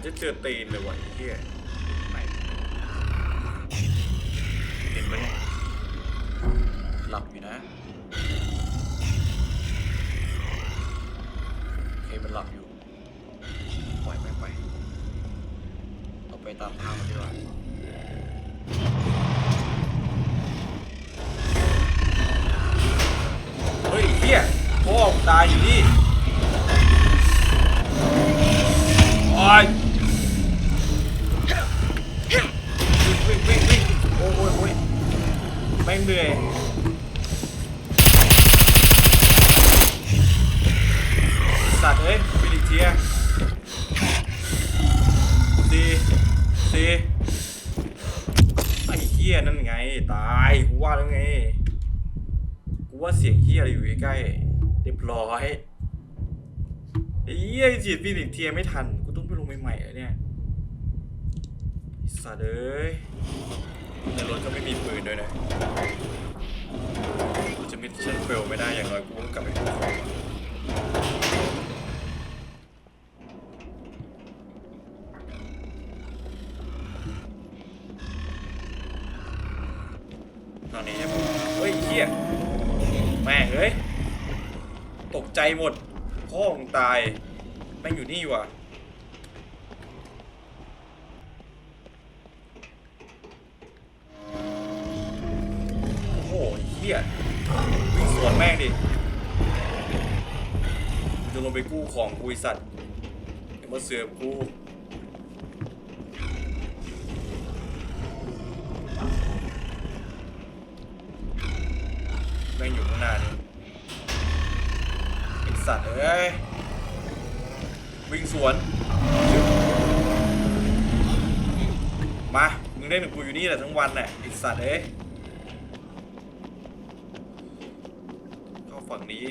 อนจะเจอตีนเลยวะไอ้เฮียไหนเห็นไหมเนี่ยหลับอยู่นะโอเคมันหลับอยู่ปล่อยไปไปเอาไปตามทางมันดีกว่าเฮ้ยเฮียพ่อมึงตายอยู่นี่ ม่งเหนื่อยสัตว์เอ้ยฟิลิกเทียดีดีไอ้เหี้ยนั่นไง ตายกูว่าแล้วไงกูว่าเสียงเหี้ยอะไรอยู่ใกล้เรียบร้อยไอ้เหี้ยจีดฟินิกเทียไม่ทันกูต้องไปลงใหม่ๆแล้วเนี่ยสัตว์เอ้ยในรถก็ไม่มีปืนด้วยนะ กูจะมิชชั่นเฟลไม่ได้อย่างน้อยกูต้องกลับไปดูของอะตอนนี้ครับเฮ้ยเหี้ยแม่งเอ้ย ตกใจหมด พ่อมึงตาย แม่งอยู่นี่ว่ะโอ้โหเหี้ย วิ่งสวนแม่งดิกูจะลงไปกู้ของกูไอสัตว์อย่ามาเสือกกูแม่งอยู่ข้างหน้านี่ไอสัตว์เอ้ยวิ่งสวนมา มึงเล่นกับกูอยู่นี่แหละทั้งวันน่ะไอสัตว์เอ้ย เข้า ฝั่งนี้